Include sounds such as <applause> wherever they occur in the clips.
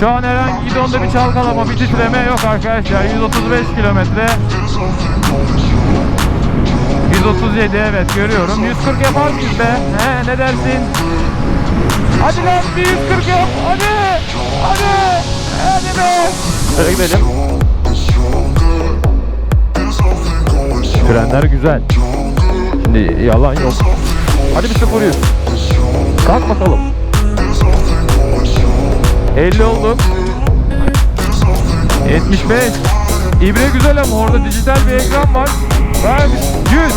Şu an herhangi gidonda bir çalkalama, bir titreme yok arkadaşlar. 135 kilometre. 137 evet görüyorum. 140 yapar mıyız be? He ne dersin? Hadi lan bir 140 yap. Hadi. Hadi. Hadi be. Şöyle gidelim. Frenler güzel. Şimdi yalan yok. Hadi bir sıfır yüz. Kalk bakalım. 50 olduk. 75. İbre güzel ama orada dijital bir ekran var. Ver 100.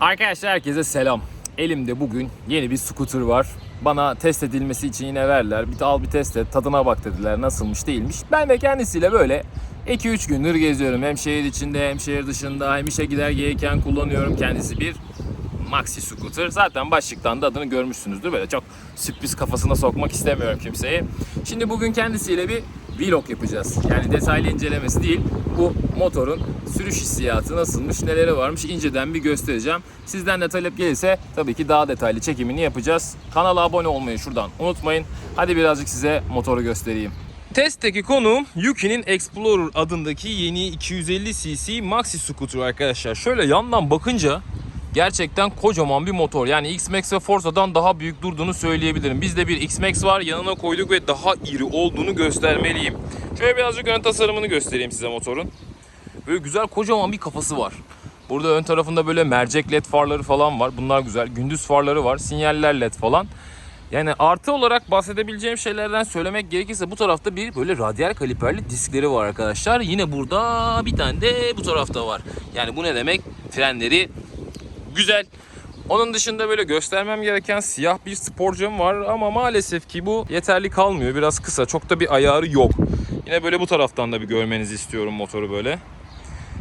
Arkadaşlar herkese selam. Elimde bugün yeni bir scooter var. Bana test edilmesi için yine verdiler. Bir al bir test et, tadına bak dediler. Nasılmış değilmiş. Ben de kendisiyle böyle 2-3 gündür geziyorum. Hem şehir içinde hem şehir dışında hem işe gider gelirken kullanıyorum. Kendisi bir Maxi Scooter. Zaten başlıktan da adını görmüşsünüzdür. Böyle çok sürpriz kafasına sokmak istemiyorum kimseyi. Şimdi bugün kendisiyle bir vlog yapacağız. Yani detaylı incelemesi değil. Bu motorun sürüş hissiyatı nasılmış, neleri varmış inceden bir göstereceğim. Sizden de talep gelirse tabii ki daha detaylı çekimini yapacağız. Kanala abone olmayı şuradan unutmayın. Hadi birazcık size motoru göstereyim. Testteki konuğum Yuki'nin Explorer adındaki yeni 250 cc Maxi Scooter arkadaşlar. Şöyle yandan bakınca gerçekten kocaman bir motor. Yani X-Max ve Forza'dan daha büyük durduğunu söyleyebilirim. Bizde bir X-Max var yanına koyduk ve daha iri olduğunu göstermeliyim. Şöyle birazcık ön tasarımını göstereyim size motorun. Böyle güzel kocaman bir kafası var. Burada ön tarafında böyle mercek led farları falan var. Bunlar güzel. Gündüz farları var. Sinyaller led falan. Yani artı olarak bahsedebileceğim şeylerden söylemek gerekirse bu tarafta bir böyle radyal kaliperli diskleri var arkadaşlar. Yine burada bir tane de bu tarafta var. Yani bu ne demek? Frenleri güzel. Onun dışında böyle göstermem gereken siyah bir spor cam var ama maalesef ki bu yeterli kalmıyor. Biraz kısa. Çok da bir ayarı yok. Yine böyle bu taraftan da bir görmenizi istiyorum motoru böyle.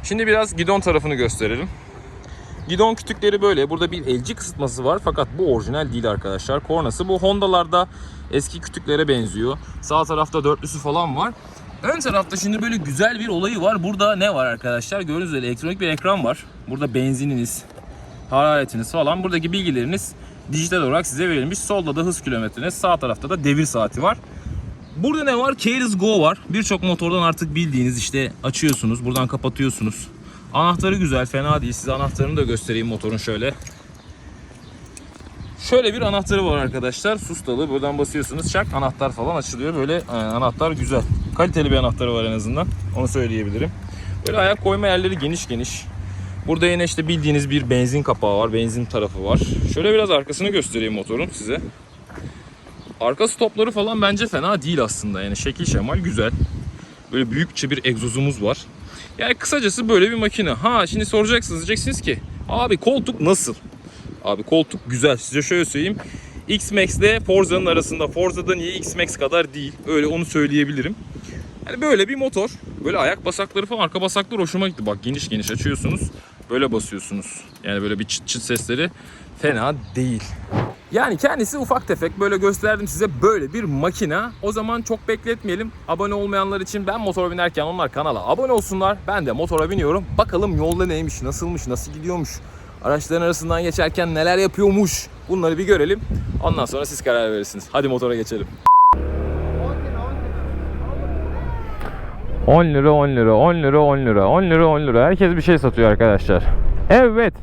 Şimdi biraz gidon tarafını gösterelim. Gidon kütükleri böyle. Burada bir elci kısıtması var fakat bu orijinal değil arkadaşlar. Kornası bu Honda'larda eski kütüklere benziyor. Sağ tarafta dörtlüsü falan var. Ön tarafta şimdi böyle güzel bir olayı var. Burada ne var arkadaşlar? Gördüğünüz üzere elektronik bir ekran var. Burada benzininiz, hararetiniz falan. Buradaki bilgileriniz dijital olarak size verilmiş. Solda da hız kilometreniz, sağ tarafta da devir saati var. Burada ne var? Keyless Go var. Birçok motordan artık bildiğiniz işte açıyorsunuz. Buradan kapatıyorsunuz. Anahtarı güzel, fena değil. Size anahtarını da göstereyim motorun şöyle. Şöyle bir anahtarı var arkadaşlar. Sustalı. Buradan basıyorsunuz. Çak anahtar falan açılıyor. Böyle e, anahtar güzel. Kaliteli bir anahtarı var en azından. Onu söyleyebilirim. Böyle ayak koyma yerleri geniş geniş. Burada yine işte bildiğiniz bir benzin kapağı var. Benzin tarafı var. Şöyle biraz arkasını göstereyim motorun size. Arka stopları falan bence fena değil aslında. Yani şekil şemal güzel. Böyle büyükçe bir egzozumuz var. Yani kısacası böyle bir makine. Ha şimdi soracaksınız diyeceksiniz ki abi koltuk nasıl? Abi koltuk güzel. Size şöyle söyleyeyim. X-Max ile Forza'nın arasında. Forza'da niye X-Max kadar değil. Öyle onu söyleyebilirim. Yani böyle bir motor. Böyle ayak basakları falan arka basaklar hoşuma gitti. Bak geniş geniş açıyorsunuz. Böyle basıyorsunuz. Yani böyle bir çıt çıt sesleri fena değil. Yani kendisi ufak tefek böyle gösterdim size böyle bir makina. O zaman çok bekletmeyelim. Abone olmayanlar için ben motora binerken onlar kanala abone olsunlar. Ben de motora biniyorum. Bakalım yolda neymiş, nasılmış, nasıl gidiyormuş. Araçların arasından geçerken neler yapıyormuş. Bunları bir görelim. Ondan sonra siz karar verirsiniz. Hadi motora geçelim. 10 lira 10 lira 10 lira 10 lira 10 lira 10 lira herkes bir şey satıyor arkadaşlar. Evet.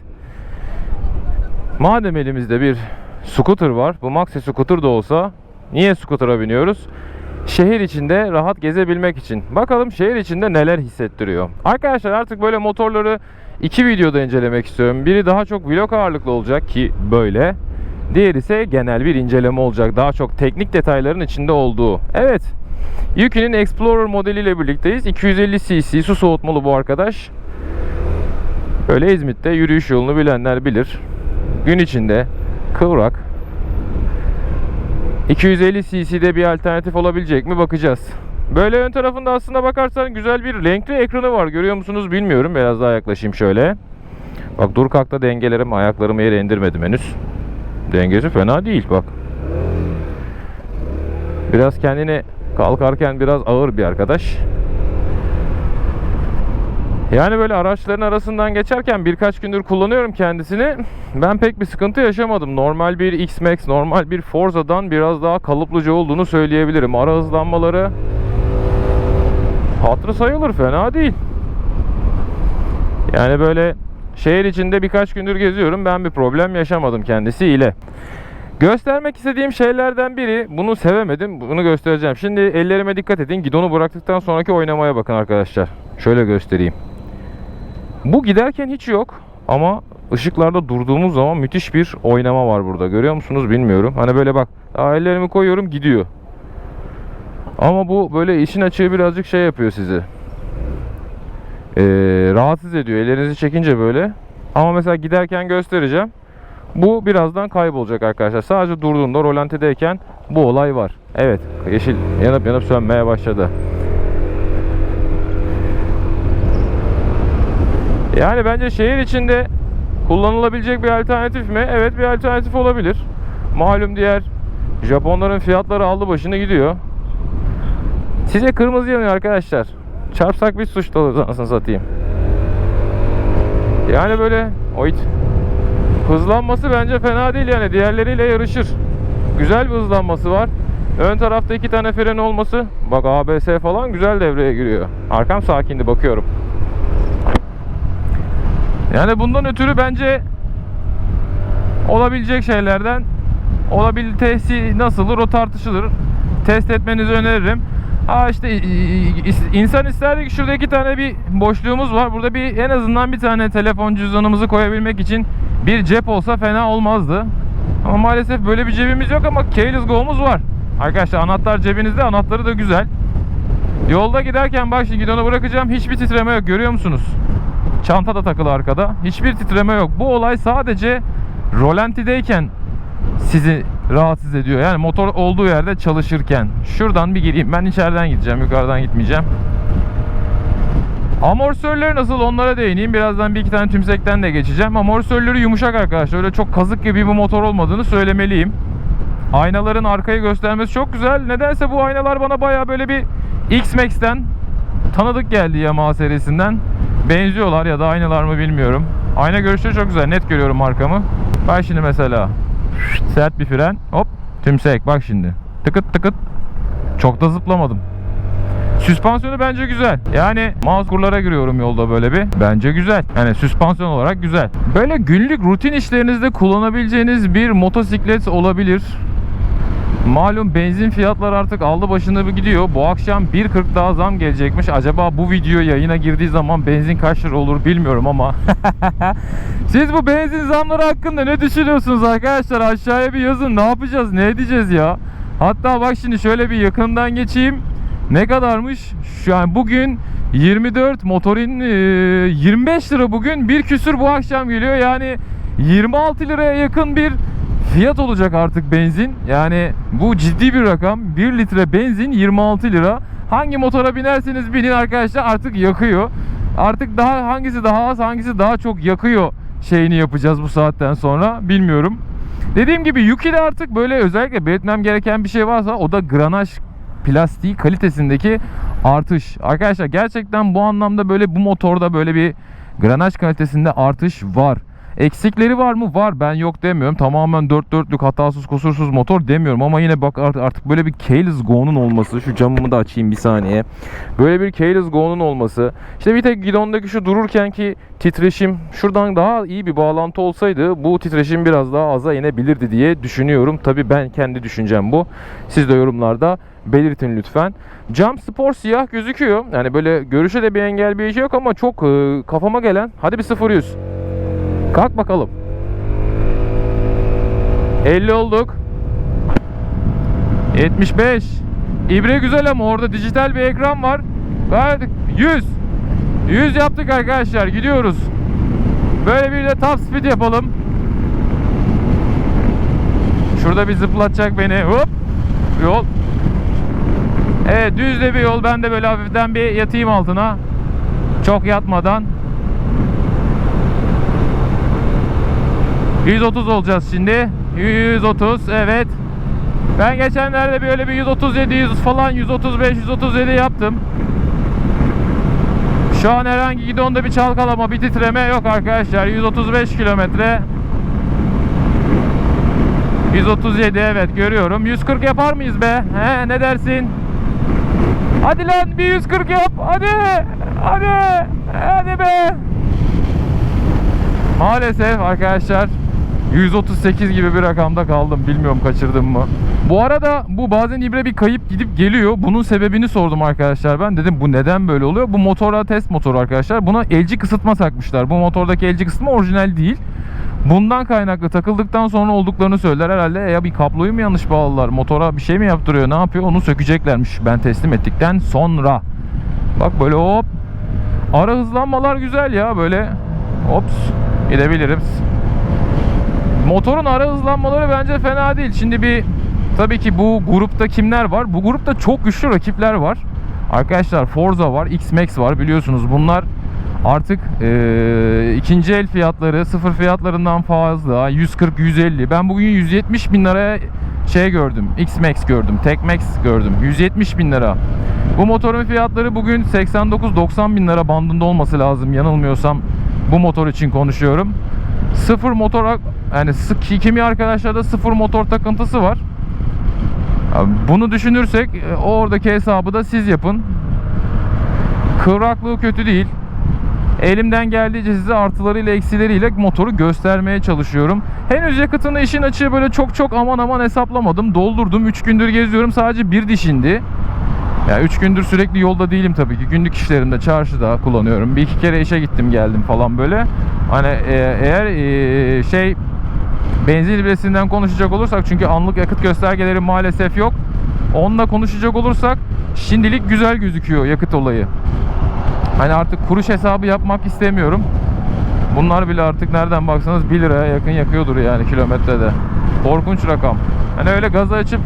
Madem elimizde bir scooter var. Bu maxi scooter da olsa niye scooter'a biniyoruz? Şehir içinde rahat gezebilmek için. Bakalım şehir içinde neler hissettiriyor. Arkadaşlar artık böyle motorları iki videoda incelemek istiyorum. Biri daha çok vlog ağırlıklı olacak ki böyle. Diğeri ise genel bir inceleme olacak. Daha çok teknik detayların içinde olduğu. Evet. Yuki'nin Explorer modeliyle birlikteyiz. 250 cc su soğutmalı bu arkadaş. Böyle İzmit'te yürüyüş yolunu bilenler bilir. Gün içinde kıvrak. 250 cc'de bir alternatif olabilecek mi bakacağız. Böyle ön tarafında aslında bakarsan güzel bir renkli ekranı var. Görüyor musunuz bilmiyorum. Biraz daha yaklaşayım şöyle. Bak dur kalkta dengelerim ayaklarımı yere indirmedim henüz. Dengesi fena değil bak. Biraz kendini kalkarken biraz ağır bir arkadaş. Yani böyle araçların arasından geçerken birkaç gündür kullanıyorum kendisini. Ben pek bir sıkıntı yaşamadım. Normal bir X-Max, normal bir Forza'dan biraz daha kalıplıca olduğunu söyleyebilirim. Ara hızlanmaları hatırı sayılır fena değil. Yani böyle şehir içinde birkaç gündür geziyorum. Ben bir problem yaşamadım kendisiyle. Göstermek istediğim şeylerden biri, bunu sevemedim, bunu göstereceğim. Şimdi ellerime dikkat edin. Gidonu bıraktıktan sonraki oynamaya bakın arkadaşlar. Şöyle göstereyim. Bu giderken hiç yok ama ışıklarda durduğumuz zaman müthiş bir oynama var burada. Görüyor musunuz bilmiyorum. Hani böyle bak, ellerimi koyuyorum gidiyor. Ama bu böyle işin açığı birazcık şey yapıyor sizi. Ee, rahatsız ediyor. Ellerinizi çekince böyle. Ama mesela giderken göstereceğim. Bu birazdan kaybolacak arkadaşlar. Sadece durduğunda rolantideyken bu olay var. Evet yeşil yanıp yanıp sönmeye başladı. Yani bence şehir içinde kullanılabilecek bir alternatif mi? Evet bir alternatif olabilir. Malum diğer Japonların fiyatları aldı başını gidiyor. Size kırmızı yanıyor arkadaşlar. Çarpsak biz suçlu oluruz anasını satayım. Yani böyle oyt. Hızlanması bence fena değil yani diğerleriyle yarışır. Güzel bir hızlanması var. Ön tarafta iki tane fren olması. Bak ABS falan güzel devreye giriyor. Arkam sakindi bakıyorum. Yani bundan ötürü bence olabilecek şeylerden olabilitesi nasıl olur o tartışılır. Test etmenizi öneririm. Aa işte insan isterdi ki şurada iki tane bir boşluğumuz var. Burada bir en azından bir tane telefon cüzdanımızı koyabilmek için bir cep olsa fena olmazdı. Ama maalesef böyle bir cebimiz yok ama Keyless Go'muz var. Arkadaşlar anahtar cebinizde anahtarı da güzel. Yolda giderken bak şimdi gidonu bırakacağım hiçbir titreme yok görüyor musunuz? Çanta da takılı arkada. Hiçbir titreme yok. Bu olay sadece rolantideyken sizi rahatsız ediyor. Yani motor olduğu yerde çalışırken. Şuradan bir gireyim. Ben içeriden gideceğim. Yukarıdan gitmeyeceğim. Amortisörleri nasıl onlara değineyim. Birazdan bir iki tane tümsekten de geçeceğim. Amortisörleri yumuşak arkadaşlar. Öyle çok kazık gibi bir motor olmadığını söylemeliyim. Aynaların arkayı göstermesi çok güzel. Nedense bu aynalar bana baya böyle bir X-Max'ten tanıdık geldi Yamaha serisinden. Benziyorlar ya da aynalar mı bilmiyorum. Ayna görüşleri çok güzel. Net görüyorum markamı. Bak şimdi mesela sert bir fren. Hop tümsek bak şimdi. Tıkıt tıkıt. Çok da zıplamadım. Süspansiyonu bence güzel. Yani mouse giriyorum yolda böyle bir. Bence güzel. Yani süspansiyon olarak güzel. Böyle günlük rutin işlerinizde kullanabileceğiniz bir motosiklet olabilir. Malum benzin fiyatları artık aldı başını gidiyor. Bu akşam 1.40 daha zam gelecekmiş. Acaba bu video yayına girdiği zaman benzin kaç lira olur bilmiyorum ama. <laughs> Siz bu benzin zamları hakkında ne düşünüyorsunuz arkadaşlar? Aşağıya bir yazın. Ne yapacağız? Ne edeceğiz ya? Hatta bak şimdi şöyle bir yakından geçeyim. Ne kadarmış? Şu an bugün 24 motorin e, 25 lira bugün bir küsür bu akşam geliyor. Yani 26 liraya yakın bir fiyat olacak artık benzin. Yani bu ciddi bir rakam. 1 litre benzin 26 lira. Hangi motora binerseniz binin arkadaşlar artık yakıyor. Artık daha hangisi daha az hangisi daha çok yakıyor şeyini yapacağız bu saatten sonra bilmiyorum. Dediğim gibi Yuki'de artık böyle özellikle belirtmem gereken bir şey varsa o da granaj plastiği kalitesindeki artış. Arkadaşlar gerçekten bu anlamda böyle bu motorda böyle bir granaj kalitesinde artış var. Eksikleri var mı? Var. Ben yok demiyorum. Tamamen dört dörtlük hatasız kusursuz motor demiyorum ama yine bak art- artık böyle bir Keyless Go'nun olması. Şu camımı da açayım bir saniye. Böyle bir Keyless Go'nun olması. İşte bir tek gidondaki şu dururken ki titreşim şuradan daha iyi bir bağlantı olsaydı bu titreşim biraz daha aza inebilirdi diye düşünüyorum. Tabi ben kendi düşüncem bu. Siz de yorumlarda belirtin lütfen. Cam spor siyah gözüküyor. Yani böyle görüşe de bir engel bir şey yok ama çok e, kafama gelen. Hadi bir 0-100. Kalk bakalım. 50 olduk. 75. İbre güzel ama orada dijital bir ekran var. Gayet 100. 100 yaptık arkadaşlar. Gidiyoruz. Böyle bir de top speed yapalım. Şurada bir zıplatacak beni. Hop. Yol. Evet düz de bir yol. Ben de böyle hafiften bir yatayım altına. Çok yatmadan. 130 olacağız şimdi. 130 evet. Ben geçenlerde böyle bir 137 100 falan 135 137 yaptım. Şu an herhangi gidonda bir çalkalama, bir titreme yok arkadaşlar. 135 kilometre. 137 evet görüyorum. 140 yapar mıyız be? He ne dersin? Hadi lan bir 140 yap. Hadi. Hadi. Hadi be. Maalesef arkadaşlar 138 gibi bir rakamda kaldım. Bilmiyorum kaçırdım mı. Bu arada bu bazen ibre bir kayıp gidip geliyor. Bunun sebebini sordum arkadaşlar. Ben dedim bu neden böyle oluyor? Bu motora test motoru arkadaşlar. Buna elci kısıtma takmışlar. Bu motordaki elci kısıtma orijinal değil. Bundan kaynaklı takıldıktan sonra olduklarını söyler herhalde. Ya bir kabloyu mu yanlış bağladılar? Motora bir şey mi yaptırıyor? Ne yapıyor? Onu sökeceklermiş. Ben teslim ettikten sonra. Bak böyle hop. Ara hızlanmalar güzel ya böyle. Hops. Gidebiliriz. Motorun ara hızlanmaları bence fena değil. Şimdi bir tabii ki bu grupta kimler var? Bu grupta çok güçlü rakipler var. Arkadaşlar Forza var, X-Max var biliyorsunuz. Bunlar artık eee, ikinci el fiyatları sıfır fiyatlarından fazla 140 150 ben bugün 170 bin liraya şey gördüm X-Max gördüm Tek-Max gördüm. 170 bin lira. Bu motorun fiyatları bugün 89-90 bin lira bandında olması lazım. Yanılmıyorsam bu motor için konuşuyorum. Sıfır motor yani kimi arkadaşlarda sıfır motor takıntısı var. Bunu düşünürsek e, oradaki hesabı da siz yapın. Kıvraklığı kötü değil Elimden geldiğince size artılarıyla eksileriyle motoru göstermeye çalışıyorum. Henüz yakıtını işin açığı böyle çok çok aman aman hesaplamadım. Doldurdum. 3 gündür geziyorum. Sadece bir dişindi. Ya 3 gündür sürekli yolda değilim tabii ki. Günlük işlerimde çarşıda kullanıyorum. Bir iki kere işe gittim geldim falan böyle. Hani e, eğer e, şey benzin libresinden konuşacak olursak çünkü anlık yakıt göstergeleri maalesef yok. Onunla konuşacak olursak şimdilik güzel gözüküyor yakıt olayı. Hani artık kuruş hesabı yapmak istemiyorum. Bunlar bile artık nereden baksanız 1 liraya yakın yakıyordur yani kilometrede. Korkunç rakam. Hani öyle gazı açıp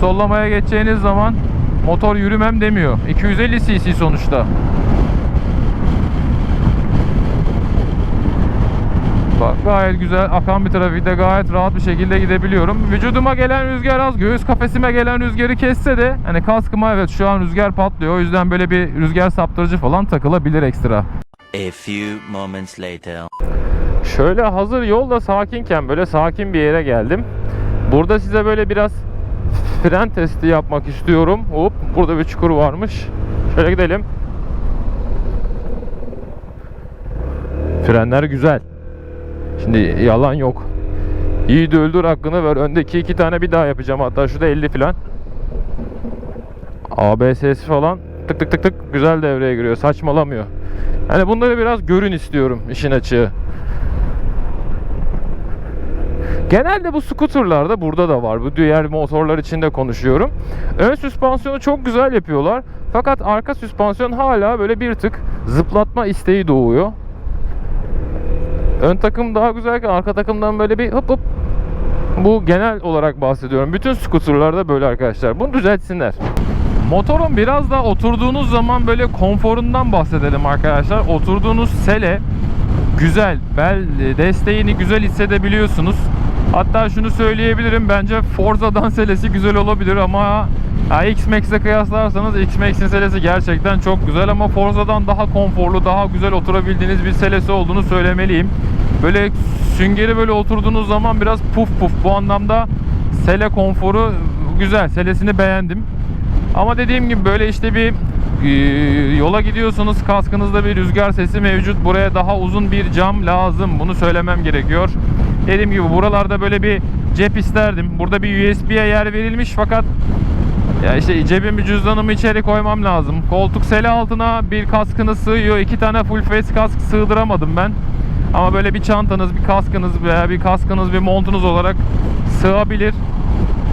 sollamaya geçeceğiniz zaman motor yürümem demiyor. 250 cc sonuçta. Gayet güzel akan bir trafikte gayet rahat bir şekilde gidebiliyorum. Vücuduma gelen rüzgar az, göğüs kafesime gelen rüzgarı kesse de hani kaskıma evet şu an rüzgar patlıyor. O yüzden böyle bir rüzgar saptırıcı falan takılabilir ekstra. A few moments later. Şöyle hazır yolda sakinken böyle sakin bir yere geldim. Burada size böyle biraz fren testi yapmak istiyorum. Hop burada bir çukur varmış. Şöyle gidelim. Frenler güzel. Şimdi yalan yok. İyi de öldür hakkını ver. Öndeki iki tane bir daha yapacağım. Hatta şurada 50 falan. ABS'si falan tık tık tık tık güzel devreye giriyor. Saçmalamıyor. Hani bunları biraz görün istiyorum işin açığı. Genelde bu skuterlarda burada da var. Bu diğer motorlar için de konuşuyorum. Ön süspansiyonu çok güzel yapıyorlar. Fakat arka süspansiyon hala böyle bir tık zıplatma isteği doğuyor. Ön takım daha güzelken arka takımdan böyle bir hıp hıp bu genel olarak bahsediyorum. Bütün skuterlarda böyle arkadaşlar. Bunu düzeltsinler. Motorun biraz da oturduğunuz zaman böyle konforundan bahsedelim arkadaşlar. Oturduğunuz sele güzel. Bel desteğini güzel hissedebiliyorsunuz. Hatta şunu söyleyebilirim. Bence Forza'dan <laughs> selesi güzel olabilir ama ya X-Max'e kıyaslarsanız X-Max'in selesi gerçekten çok güzel ama Forza'dan daha konforlu, daha güzel oturabildiğiniz bir selesi olduğunu söylemeliyim. Böyle süngeri böyle oturduğunuz zaman biraz puf puf bu anlamda sele konforu güzel. Selesini beğendim. Ama dediğim gibi böyle işte bir yola gidiyorsunuz kaskınızda bir rüzgar sesi mevcut. Buraya daha uzun bir cam lazım. Bunu söylemem gerekiyor. Dediğim gibi buralarda böyle bir cep isterdim. Burada bir USB'ye yer verilmiş fakat ya işte cebimi cüzdanımı içeri koymam lazım. Koltuk seli altına bir kaskını sığıyor. iki tane full face kask sığdıramadım ben. Ama böyle bir çantanız, bir kaskınız veya bir kaskınız, bir montunuz olarak sığabilir.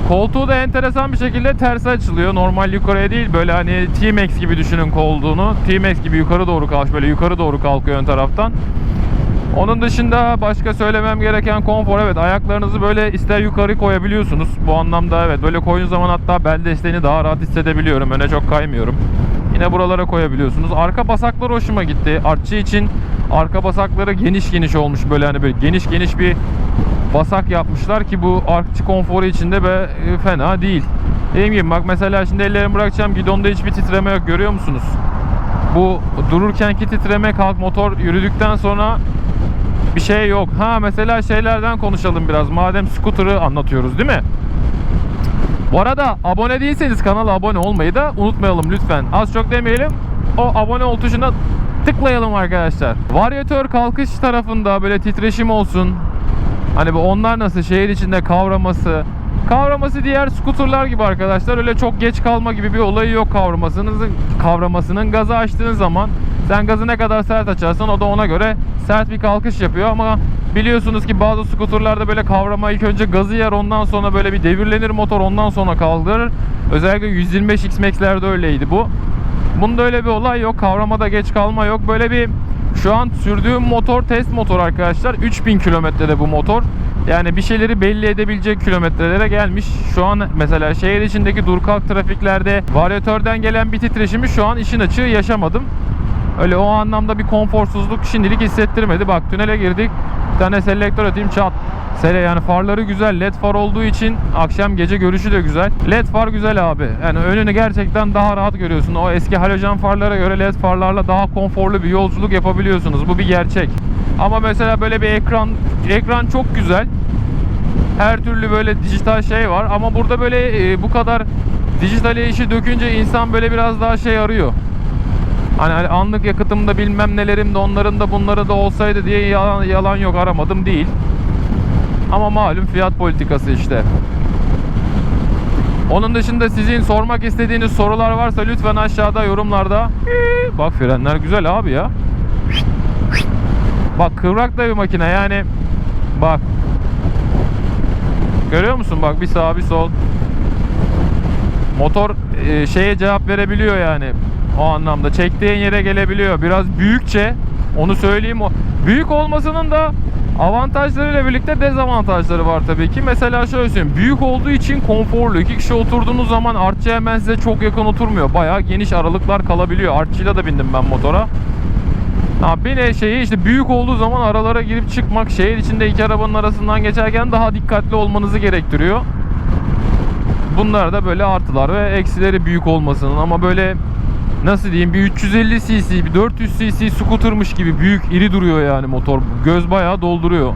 Koltuğu da enteresan bir şekilde tersi açılıyor. Normal yukarıya değil böyle hani T-Max gibi düşünün koltuğunu. T-Max gibi yukarı doğru kalk böyle yukarı doğru kalkıyor ön taraftan. Onun dışında başka söylemem gereken konfor evet ayaklarınızı böyle ister yukarı koyabiliyorsunuz. Bu anlamda evet böyle koyun zaman hatta bel desteğini daha rahat hissedebiliyorum. Öne çok kaymıyorum. Yine buralara koyabiliyorsunuz. Arka basaklar hoşuma gitti. Artçı için arka basakları geniş geniş olmuş böyle hani böyle geniş geniş bir basak yapmışlar ki bu artçı konforu içinde be e, fena değil. Dediğim gibi bak mesela şimdi ellerimi bırakacağım gidonda hiçbir titreme yok görüyor musunuz? Bu dururkenki titreme kalk motor yürüdükten sonra bir şey yok. Ha mesela şeylerden konuşalım biraz. Madem scooter'ı anlatıyoruz değil mi? Bu arada abone değilseniz kanala abone olmayı da unutmayalım lütfen. Az çok demeyelim. O abone ol tuşuna tıklayalım arkadaşlar. Varyatör kalkış tarafında böyle titreşim olsun. Hani bu onlar nasıl şehir içinde kavraması. Kavraması diğer skuterlar gibi arkadaşlar. Öyle çok geç kalma gibi bir olayı yok kavramasının. Kavramasının gazı açtığın zaman sen gazı ne kadar sert açarsan o da ona göre sert bir kalkış yapıyor ama biliyorsunuz ki bazı skuterlarda böyle kavrama ilk önce gazı yer ondan sonra böyle bir devirlenir motor ondan sonra kaldırır. Özellikle 125 X-Max'lerde öyleydi bu. Bunda öyle bir olay yok. Kavramada geç kalma yok. Böyle bir şu an sürdüğüm motor test motor arkadaşlar. 3000 kilometrede bu motor. Yani bir şeyleri belli edebilecek kilometrelere gelmiş. Şu an mesela şehir içindeki dur kalk trafiklerde varyatörden gelen bir titreşimi şu an işin açığı yaşamadım. Öyle o anlamda bir konforsuzluk şimdilik hissettirmedi. Bak tünele girdik. Bir tane selektör atayım çat. Sele yani farları güzel. LED far olduğu için akşam gece görüşü de güzel. LED far güzel abi. Yani önünü gerçekten daha rahat görüyorsun. O eski halojen farlara göre LED farlarla daha konforlu bir yolculuk yapabiliyorsunuz. Bu bir gerçek. Ama mesela böyle bir ekran ekran çok güzel. Her türlü böyle dijital şey var ama burada böyle e, bu kadar dijitale işi dökünce insan böyle biraz daha şey arıyor. Hani hani anlık yakıtımda bilmem nelerim de onların da bunları da olsaydı diye yalan, yalan yok aramadım değil. Ama malum fiyat politikası işte. Onun dışında sizin sormak istediğiniz sorular varsa lütfen aşağıda yorumlarda. Bak frenler güzel abi ya. Bak kıvrak da bir makine yani. Bak. Görüyor musun bak bir sağ bir sol. Motor e, şeye cevap verebiliyor yani. O anlamda çektiğin yere gelebiliyor. Biraz büyükçe onu söyleyeyim. Büyük olmasının da avantajlarıyla birlikte dezavantajları var tabii ki. Mesela şöyle söyleyeyim. Büyük olduğu için konforlu. İki kişi oturduğunuz zaman artçı hemen size çok yakın oturmuyor. Bayağı geniş aralıklar kalabiliyor. Artçıyla da bindim ben motora. Ha bir de şeyi işte büyük olduğu zaman aralara girip çıkmak şehir içinde iki arabanın arasından geçerken daha dikkatli olmanızı gerektiriyor. Bunlar da böyle artılar ve eksileri büyük olmasının ama böyle nasıl diyeyim bir 350 cc bir 400 cc scooter'mış gibi büyük iri duruyor yani motor. Göz bayağı dolduruyor.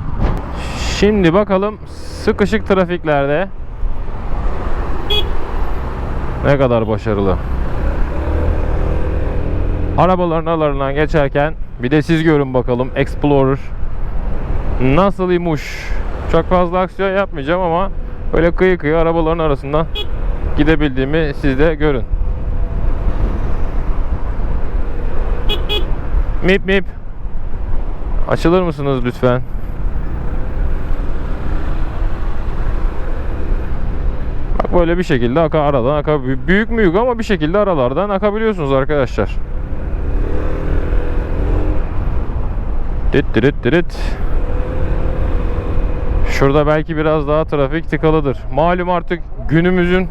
Şimdi bakalım sıkışık trafiklerde ne kadar başarılı. Arabaların aralarından geçerken bir de siz görün bakalım Explorer nasıl imuş. Çok fazla aksiyon yapmayacağım ama böyle kıyı kıyı arabaların arasından gidebildiğimi siz de görün. Mip mip. Açılır mısınız lütfen? Bak böyle bir şekilde aka aradan aka büyük müyük ama bir şekilde aralardan akabiliyorsunuz arkadaşlar. Dit dit dit. Şurada belki biraz daha trafik tıkalıdır. Malum artık günümüzün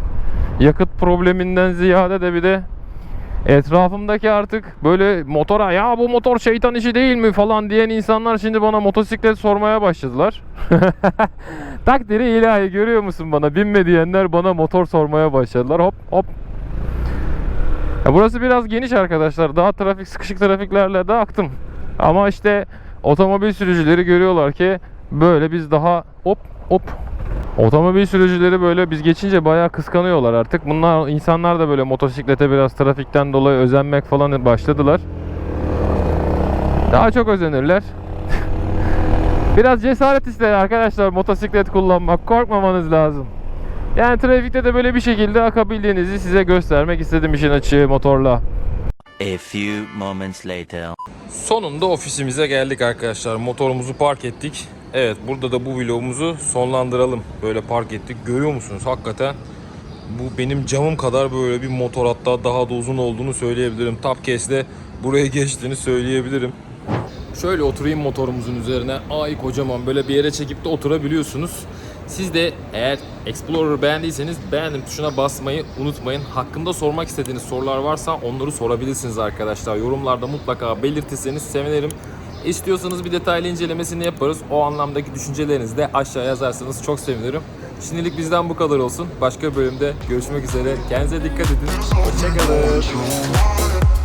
yakıt probleminden ziyade de bir de etrafımdaki artık böyle motora ya bu motor şeytan işi değil mi falan diyen insanlar şimdi bana motosiklet sormaya başladılar. <laughs> Takdiri ilahi görüyor musun bana binme diyenler bana motor sormaya başladılar. Hop hop. Ya burası biraz geniş arkadaşlar. Daha trafik sıkışık trafiklerle de aktım. Ama işte otomobil sürücüleri görüyorlar ki böyle biz daha hop hop Otomobil sürücüleri böyle biz geçince bayağı kıskanıyorlar artık. Bunlar insanlar da böyle motosiklete biraz trafikten dolayı özenmek falan başladılar. Daha çok özenirler. <laughs> biraz cesaret ister arkadaşlar motosiklet kullanmak. Korkmamanız lazım. Yani trafikte de böyle bir şekilde akabildiğinizi size göstermek istedim işin açığı motorla. A few moments later. Sonunda ofisimize geldik arkadaşlar. Motorumuzu park ettik. Evet burada da bu vlogumuzu sonlandıralım. Böyle park ettik. Görüyor musunuz? Hakikaten bu benim camım kadar böyle bir motor hatta daha da uzun olduğunu söyleyebilirim. Top case'de buraya geçtiğini söyleyebilirim. Şöyle oturayım motorumuzun üzerine. Ay kocaman böyle bir yere çekip de oturabiliyorsunuz. Siz de eğer Explorer'ı beğendiyseniz beğendim tuşuna basmayı unutmayın. Hakkında sormak istediğiniz sorular varsa onları sorabilirsiniz arkadaşlar. Yorumlarda mutlaka belirtirseniz sevinirim. İstiyorsanız bir detaylı incelemesini yaparız. O anlamdaki düşüncelerinizi de aşağı yazarsanız çok sevinirim. Şimdilik bizden bu kadar olsun. Başka bölümde görüşmek üzere. Kendinize dikkat edin. Hoşçakalın.